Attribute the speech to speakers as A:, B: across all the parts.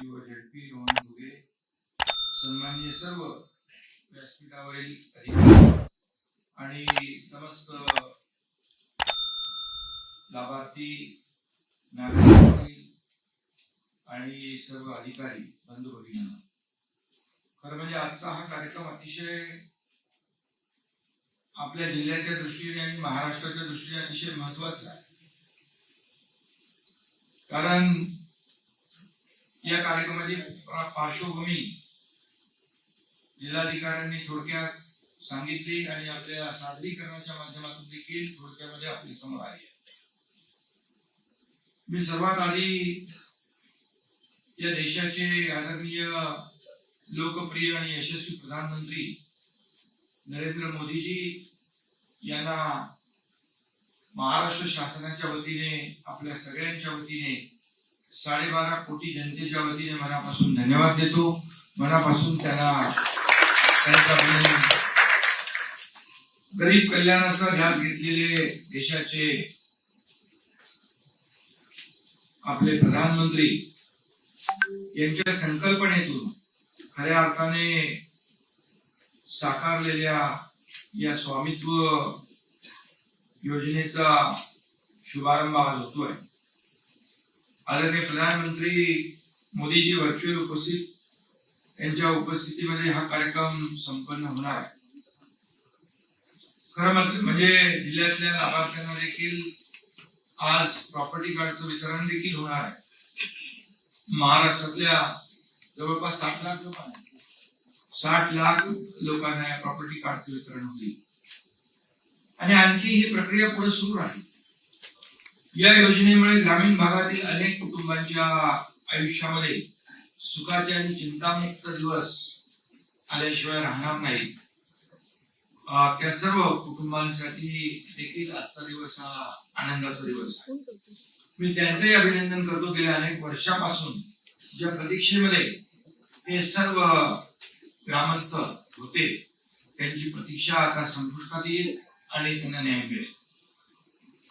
A: किंवा झडपी रोहन सन्माननीय सर्व व्यासपीठावरील अधिकारी आणि समस्त लाभार्थी नागरिक आणि सर्व अधिकारी बंधू भगिनींना खरं म्हणजे आजचा हा कार्यक्रम अतिशय आपल्या जिल्ह्याच्या दृष्टीने आणि महाराष्ट्राच्या दृष्टीने अतिशय महत्त्वाचा आहे. कारण या कार्यक्रमाची पार्श्वभूमी जिल्हाधिकाऱ्यांनी थोडक्यात सांगितली आणि आपल्या सादरीकरणाच्या माध्यमातून देखील थोडक्यामध्ये आपली समोर आली मी सर्वात आधी या देशाचे आदरणीय लोकप्रिय आणि यशस्वी प्रधानमंत्री नरेंद्र मोदीजी यांना महाराष्ट्र शासनाच्या वतीने आपल्या सगळ्यांच्या वतीने साडेबारा कोटी जनतेच्या वतीने मनापासून धन्यवाद देतो. मनापासून त्याला गरीब कल्याणाचा ध्यास घेतलेले देशाचे आपले प्रधानमंत्री यांच्या संकल्पनेतून खऱ्या अर्थाने साकारलेल्या या स्वामित्व योजनेचा शुभारंभ आज होतोय. आदरणीय प्रधानमंत्री मोदीजी व्हर्च्युअल उपस्थित. यांच्या उपस्थितीमध्ये हा कार्यक्रम संपन्न होणार आहे. खरं म्हणजे जिल्ह्यातल्या लाभार्थ्यांना देखील आज प्रॉपर्टी कार्डचं वितरण देखील होणार आहे. महाराष्ट्रातल्या जवळपास साठ लाख लोकांना साठ लाख लोकांना या प्रॉपर्टी कार्डचं वितरण होईल. आणि आणखी ही प्रक्रिया पुढे सुरू राहील. या योजनेमुळे ग्रामीण भागातील अनेक कुटुंबांच्या आयुष्यामध्ये सुखाचे आणि चिंतामुक्त दिवस आल्याशिवाय राहणार नाही त्या सर्व कुटुंबांसाठी देखील आजचा दिवस हा आनंदाचा दिवस आहे. मी त्यांचंही अभिनंदन करतो. गेल्या अनेक वर्षापासून ज्या प्रतीक्षेमध्ये हे सर्व ग्रामस्थ होते त्यांची प्रतीक्षा आता संपुष्टात येईल आणि त्यांना न्याय मिळेल.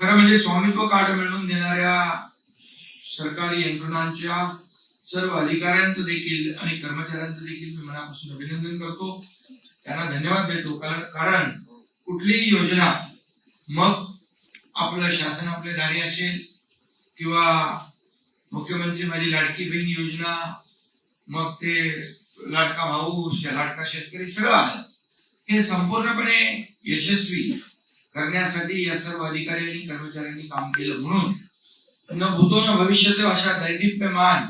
A: खरं म्हणजे स्वामित्व कार्ड मिळवून देणाऱ्या सरकारी यंत्रणांच्या सर्व अधिकाऱ्यांचं देखील आणि कर्मचाऱ्यांचं देखील मी मनापासून अभिनंदन करतो. त्यांना धन्यवाद देतो. कारण कुठलीही योजना मग आपलं शासन आपले दारी असेल किंवा मुख्यमंत्री माझी लाडकी बहीण योजना मग ते लाडका भाऊ लाडका शेतकरी सगळं आलं. हे संपूर्णपणे यशस्वी करण्यासाठी या सर्व अधिकारी आणि कर्मचाऱ्यांनी काम केलं. म्हणून न भूतो न भविष्यते अशा दैदिप्यमान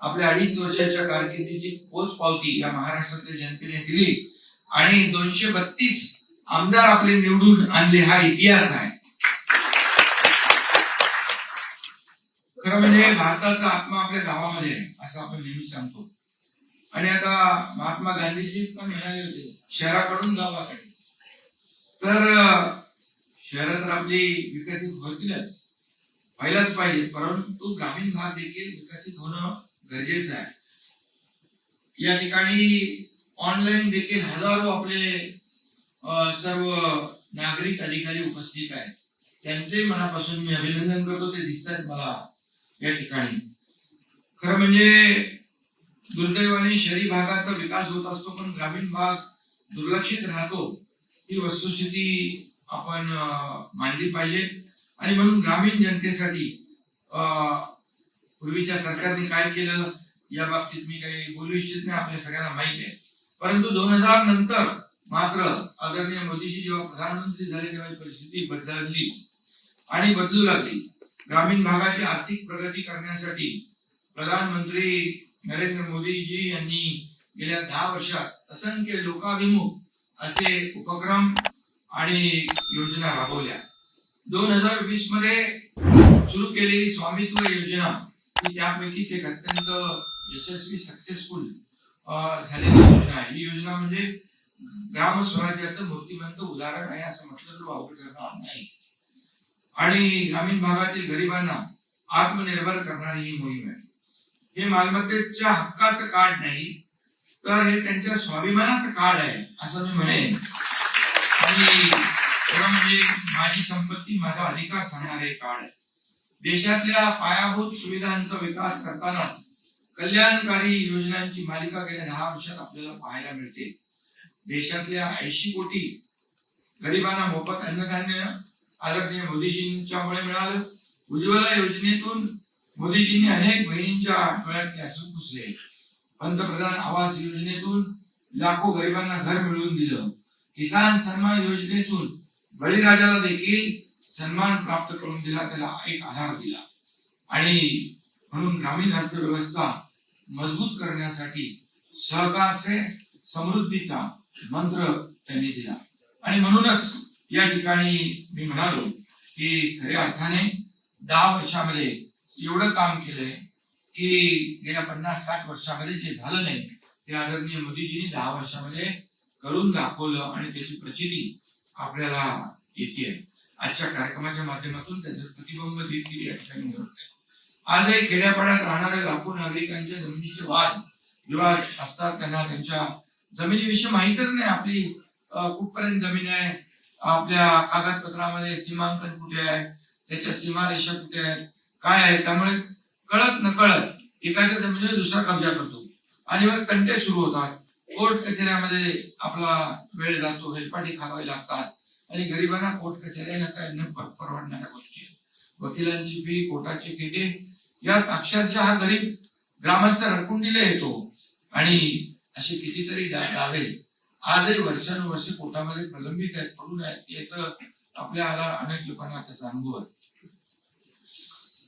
A: आपल्या अडीच वर्षाच्या कारकिर्दीची पोच पावती या महाराष्ट्रातील जनतेने दिली. आणि दोनशे बत्तीस आमदार आपले निवडून आणले हा इतिहास आहे. खरं म्हणजे भारताचा आत्मा आपल्या गावामध्ये आहे असं आपण नेहमी सांगतो. आणि आता महात्मा गांधीजी पण म्हणाले होते शहराकडून गावाकडे. तर शहरं तर आपली विकसित होतीलच. व्हायलाच पाहिजे परंतु ग्रामीण भाग देखील विकसित होणं गरजेचं आहे. या ठिकाणी ऑनलाईन देखील हजारो आपले सर्व नागरिक अधिकारी उपस्थित आहेत. त्यांचे मनापासून मी अभिनंदन करतो ते दिसतात मला या ठिकाणी. खरं म्हणजे दुर्दैवाने शहरी भागाचा विकास होत असतो पण ग्रामीण भाग दुर्लक्षित राहतो. ही वस्तुस्थिती आपण अं, मांडली पाहिजे. आणि म्हणून ग्रामीण जनतेसाठी अं, पूर्वीच्या सरकारने काय केलं या बाबतीत मी काही बोलू इच्छित नाही आपल्या सगळ्यांना माहिती आहे. परंतु दोन हजार नंतर मात्र आदरणीय मोदीजी जेव्हा प्रधानमंत्री झाले तेव्हा परिस्थिती बदलली आणि बदलू लागली. ग्रामीण भागाची आर्थिक प्रगती करण्यासाठी प्रधानमंत्री नरेंद्र मोदीजी यांनी गेल्या दहा वर्षात असंख्य लोकाभिमुख असे उपक्रम आणि योजना राबवल्या. दोन हजार वीसमध्ये सुरू केलेली स्वामित्व योजना ही त्यापैकीच एक अत्यंत यशस्वी सक्सेसफुल झालेली योजना आहे. ही योजना म्हणजे ग्राम स्वराज्याचं मूर्तिमंत उदाहरण आहे असं म्हटलं तर वापर करणार नाही. आणि ग्रामीण भागातील गरिबांना आत्मनिर्भर करणारी ही मोहीम आहे. हे मालमत्तेच्या हक्काचं कार्ड नाही तर हे त्यांच्या स्वाभिमानाचं कार्ड आहे असं मी म्हणेन. आणि खरं म्हणजे माझी संपत्ती माझा अधिकार सांगणारे कार्ड आहे. देशातल्या पायाभूत सुविधांचा विकास करताना कल्याणकारी योजनांची मालिका गेल्या दहा वर्षात आपल्याला पाहायला मिळते. देशातल्या ऐंशी कोटी गरिबांना मोफत अन्नधान्य आदरणीय मोदीजींच्यामुळे मिळालं. उज्ज्वला योजनेतून मोदीजींनी अनेक बहिणींच्या डोळ्यातले असून पुसले. पंतप्रधान आवास योजनेतून लाखो गरिबांना घर मिळवून दिलं. किसान सन्मान योजनेतून बळीराजाला देखील सन्मान प्राप्त करून दिला त्याला एक आधार दिला. आणि म्हणून ग्रामीण अर्थव्यवस्था मजबूत करण्यासाठी सहकार से समृद्धीचा मंत्र त्यांनी दिला. आणि म्हणूनच या ठिकाणी मी म्हणालो की खऱ्या अर्थाने दहा वर्षामध्ये एवढं काम केलंय की गेल्या पन्नास साठ वर्षामध्ये जे झालं नाही ते आदरणीय मोदीजींनी दहा वर्षामध्ये करून दाखवलं आणि त्याची प्रचिती आपल्याला येते. आजच्या कार्यक्रमाच्या माध्यमातून त्याचं प्रतिबिंब देखील या ठिकाणी होत आहे आजही खेड्यापाड्यात राहणाऱ्या लाखो नागरिकांच्या जमिनीचे वाद विवाद असतात. त्यांना त्यांच्या जमिनीविषयी माहितच नाही. आपली कुठपर्यंत जमीन आहे? आपल्या कागदपत्रामध्ये सीमांकन कुठे आहे? त्याच्या सीमारेषा कुठे आहेत? काय आहे? त्यामुळे कळत न कळत एखाद्या जमिनीवर दुसरा कब्जा करतो. आणि मग कंटे सुरू होतात. कोर्ट कचेऱ्यामध्ये आपला वेळ जातो हेलपाटी खावे लागतात आणि गरिबांना कोर्ट कचेऱ्या ह्या काय न परवडणाऱ्या गोष्टी आहेत. वकिलांची फी कोर्टाची खेटे यात अक्षरशः हा गरीब ग्रामस्थ रडकुंडीला येतो आणि असे कितीतरी दावे आजही वर्षानुवर्षे पोटामध्ये प्रलंबित आहेत पडून आहेत. याचं आपल्याला अनेक लोकांना त्याचा अनुभव आहे.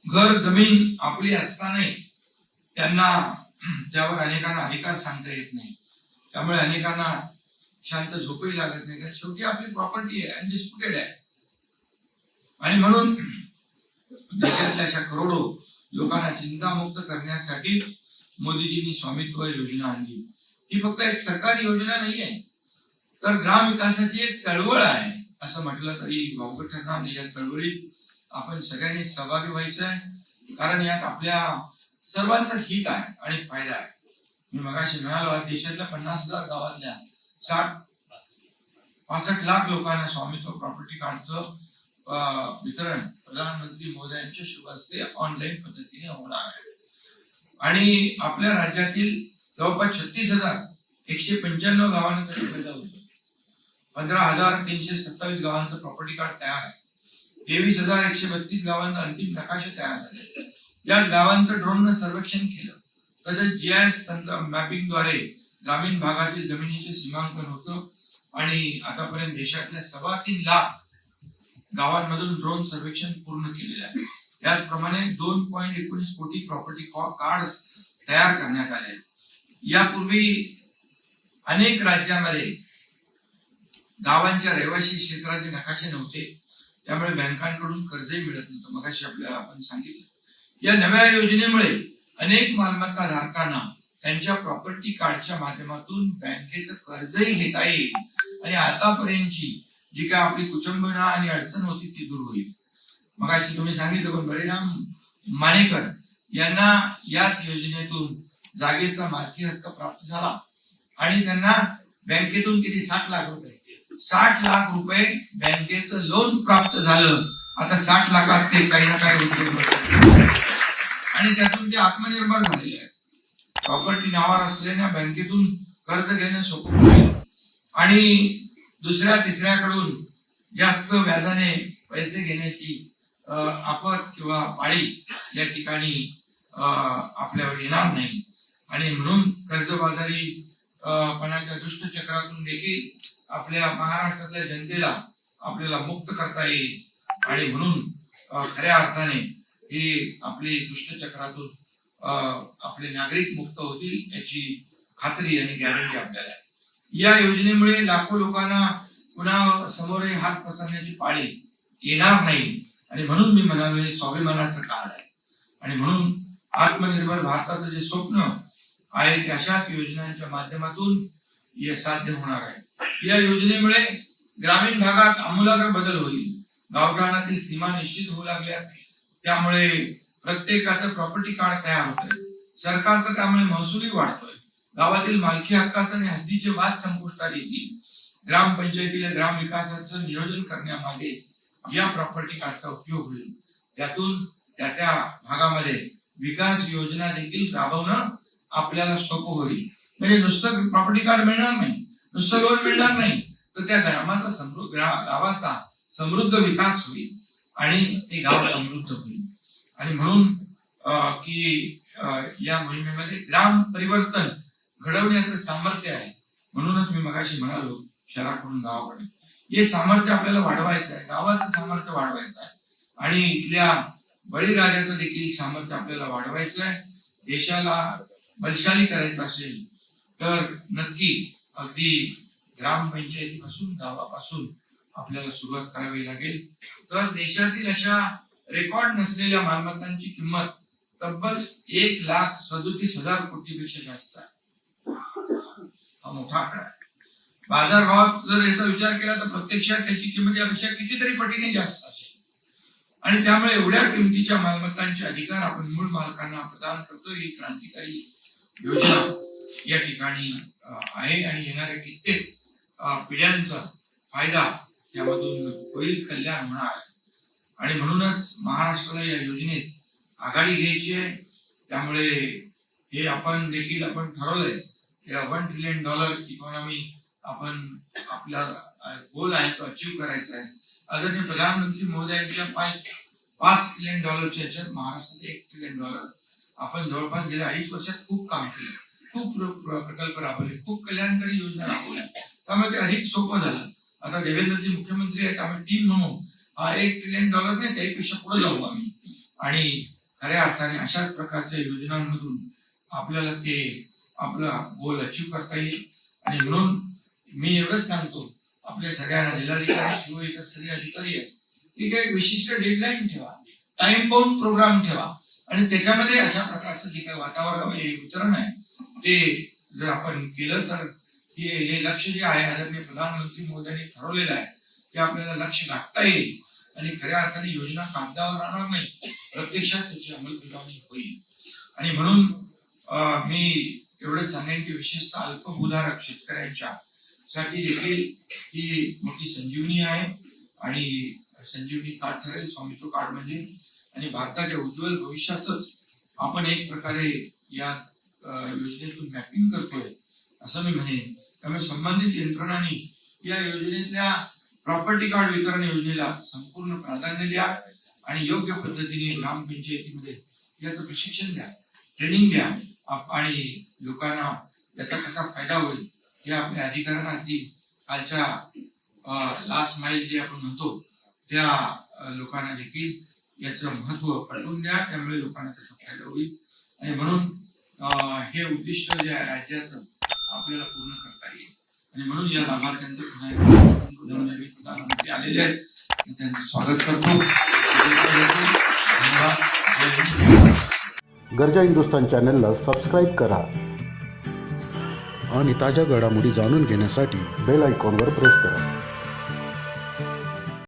A: घर जमीन आपली असतानाही त्यांना त्यावर अनेकांना अधिकार सांगता येत नाही. त्यामुळे अनेकांना शांत झोपही लागत नाही. कारण शेवटी आपली प्रॉपर्टी आहे अनडिस्प्युटेड आहे. आणि म्हणून देशातल्या अशा करोडो लोकांना चिंतामुक्त करण्यासाठी मोदीजींनी स्वामित्व योजना आणली. ही फक्त एक सरकारी योजना नाही आहे तर ग्राम विकासाची एक चळवळ आहे. असं म्हटलं तरी वावगं ठरणार या चळवळीत आपण सगळ्यांनी सहभागी व्हायचं आहे. कारण यात आपल्या सर्वांचाच हित आहे आणि फायदा आहे. मी मगाशी म्हणालो देशातल्या पन्नास हजार गावातल्या साठ पासष्ट लाख लोकांना स्वामित्व प्रॉपर्टी कार्डचं अं, वितरण प्रधानमंत्री मोदयांच्या शुभ हस्ते ऑनलाईन पद्धतीने होणार आहे. आणि आपल्या राज्यातील जवळपास छत्तीस हजार एकशे पंच्याण्णव गावांना त्याचा फायदा होतो. पंधरा हजार तीनशे सत्तावीस गावांचं प्रॉपर्टी कार्ड तयार आहे. तेवीस हजार एकशे बत्तीस गावांचा अंतिम नकाशा तयार झाले. या गावांचं ड्रोननं सर्वेक्षण केलं. तसेच जीआयएस तंत्र मॅपिंगद्वारे ग्रामीण भागातील जमिनीचे सीमांकन होतं. आणि आतापर्यंत देशातल्या सव्वा तीन लाख गावांमधून ड्रोन सर्वेक्षण पूर्ण केलेले आहे. त्याचप्रमाणे दोन पॉईंट एकोणीस कोटी प्रॉपर्टी कार्ड तयार करण्यात आले यापूर्वी अनेक राज्यामध्ये गावांच्या रहिवासी क्षेत्राचे नकाशे नव्हते. त्यामुळे बँकांकडून कर्जही मिळत नव्हतं. मगाशी आपल्याला आपण सांगितलं. या नव्या योजनेमुळे अनेक मालमत्ता धारकांना त्यांच्या प्रॉपर्टी कार्डच्या माध्यमातून बँकेचं कर्जही घेता येईल. आणि आतापर्यंतची जी काय आपली कुचंबना आणि अडचण होती ती दूर होईल. मगाशी तुम्ही सांगितलं पण बळीराम मानेकर यांना याच योजनेतून जागेचा मालकी हक्क प्राप्त झाला. आणि त्यांना बँकेतून किती? साठ लाख रुपये. साठ लाख रुपये बँकेचं लोन प्राप्त झालं. आता साठ लाखात ते काही ना काही आणि त्यातून ते आत्मनिर्भर झालेले आहेत. प्रॉपर्टी नावावर असलेल्या बँकेतून कर्ज घेणं सोपं आणि दुसऱ्या तिसऱ्याकडून जास्त व्याजाने पैसे घेण्याची आपत किंवा पाळी या ठिकाणी अं, आपल्यावर येणार नाही. आणि म्हणून कर्जबाजारी अं, पणाच्या दुष्टचक्रातून देखील आपल्या महाराष्ट्रातल्या जनतेला आपल्याला मुक्त करता येईल. आणि म्हणून खऱ्या अर्थाने हे आपले दुष्टचक्रातून आपले नागरिक मुक्त होतील याची खात्री आणि गॅरंटी आपल्याला या योजनेमुळे लाखो लोकांना पुन्हा समोरही हात पसरण्याची पाळी येणार नाही. आणि म्हणून मी म्हणालो हे स्वाभिमानाचं काळ आहे. आणि म्हणून आत्मनिर्भर भारताचं जे स्वप्न आहे ते अशाच योजनांच्या माध्यमातून हे साध्य होणार आहे. या योजनेमुळे ग्रामीण भागात आमूलाग्र बदल होईल. गावठाणातील सीमा निश्चित होऊ लागल्या. त्यामुळे प्रत्येकाचं प्रॉपर्टी कार्ड तयार होतंय. सरकारचा त्यामुळे महसूलही वाढतोय. गावातील मालकी हक्काचं आणि हद्दीचे वाद संपुष्टात येतील. ग्रामपंचायतीला ग्राम विकासाचं नियोजन करण्यामागे या प्रॉपर्टी कार्डचा उपयोग होईल. त्यातून त्या त्या भागामध्ये विकास योजना देखील राबवणं आपल्याला सोपं होईल. म्हणजे नुसतं प्रॉपर्टी कार्ड मिळणार नाही. नुसतं लोन मिळणार नाही. तर त्या ग्रामाचा समृद्ध गावाचा समृद्ध विकास होईल. आणि ते गाव समृद्ध होईल. आणि म्हणून की या मोहिमेमध्ये ग्राम परिवर्तन घडवण्याचं सामर्थ्य आहे. म्हणूनच मी मगाशी म्हणालो शहराकडून गावाकडे. हे सामर्थ्य आपल्याला वाढवायचं आहे. गावाचं सामर्थ्य वाढवायचं आहे. आणि इथल्या बळीराजाचं देखील सामर्थ्य आपल्याला वाढवायचं आहे. देशाला बलशाली करायचं असेल तर नक्की अगदी ग्रामपंचायतीपासून गावापासून आपल्याला सुरुवात करावी लागेल. तर देशातील अशा रेकॉर्ड नसलेल्या मालमत्तांची किंमत तब्बल एक लाख सदोतीस हजार कोटीपेक्षा जास्त आहे. हा मोठा आकडा बाजारभावात जर याचा विचार केला तर प्रत्यक्षात त्याची किंमत यापेक्षा कितीतरी पटीने जास्त असेल. आणि त्यामुळे एवढ्या किमतीच्या मालमत्तांचे अधिकार आपण मूळ मालकांना प्रदान करतो ही क्रांतिकारी योजना या ठिकाणी आहे आणि येणाऱ्या कित्येक पिढ्यांचा फायदा यामधून होईल कल्याण होणार. आणि म्हणूनच महाराष्ट्राला या योजनेत आघाडी घ्यायची आहे. त्यामुळे हे आपण देखील आपण ठरवलंय की वन ट्रिलियन डॉलर इकॉनॉमी आपण आपला गोल आहे तो अचीव्ह करायचा आहे. आदरणीय प्रधानमंत्री मोदयांच्या पाच पाच ट्रिलियन डॉलरच्या याच्यात महाराष्ट्रात एक ट्रिलियन डॉलर आपण जवळपास गेल्या अडीच वर्षात खूप काम केलं. खूप प्रकल्प राबवले. खूप कल्याणकारी योजना राबवल्या. त्यामुळे ते अधिक सोपं झालं. आता देवेंद्रजी मुख्यमंत्री आहेत आम्ही टीम म्हणून हा एक ट्रिलियन डॉलर नाही त्यापेक्षा पुढे जाऊ आम्ही. आणि खऱ्या अर्थाने अशाच प्रकारच्या योजनांमधून आपल्याला ते आपला गोल अचीव्ह करता येईल. आणि म्हणून मी एवढंच सांगतो आपल्या सगळ्यांना जिल्हाधिकारी किंवा इतर सगळे अधिकारी आहेत की काही विशिष्ट डेडलाईन ठेवा टाइम पाऊन प्रोग्राम ठेवा. आणि त्याच्यामध्ये अशा प्रकारचं जे काही वातावरण वितरण आहे ते जर आपण केलं तर हे हे लक्ष जे आहे आदरणीय प्रधानमंत्री मोदयांनी ठरवलेलं आहे ते आपल्याला लक्ष गाठता येईल. आणि खऱ्या अर्थाने योजना कागदावर राहणार नाही. प्रत्यक्षात त्याची अंमलबजावणी होईल. आणि म्हणून मी एवढं सांगेन की विशेषतः अल्पभूधारक शेतकऱ्यांच्या साठी देखील ही मोठी संजीवनी आहे. आणि संजीवनी कार्ड ठरेल स्वामित्व कार्ड म्हणजे. आणि भारताच्या उज्ज्वल भविष्याचंच आपण एक प्रकारे या योजनेतून मॅपिंग करतोय असं मी म्हणेन. त्यामुळे संबंधित यंत्रणांनी या योजनेतल्या प्रॉपर्टी कार्ड वितरण योजनेला संपूर्ण प्राधान्य द्या आणि योग्य पद्धतीने ग्रामपंचायतीमध्ये याचं प्रशिक्षण द्या ट्रेनिंग द्या. आणि लोकांना याचा कसा फायदा होईल हे आपल्या अधिकाऱ्यांना अगदी कालच्या लास्ट माईल जे आपण म्हणतो त्या लोकांना देखील याचं महत्त्व पटवून द्या. त्यामुळे लोकांना त्याचा फायदा होईल. आणि म्हणून हे उद्दिष्ट जे आहे राज्याचं आपल्याला पूर्ण आणि म्हणून या लाभार्थ्यांचं पुन्हा एकदा प्रधानमंत्री आलेले आहेत. त्यांचं स्वागत करतो.
B: गरजा हिंदुस्तान चॅनलला सबस्क्राईब करा
C: आणि ताज्या घडामोडी जाणून घेण्यासाठी
B: बेल आयकॉनवर प्रेस करा.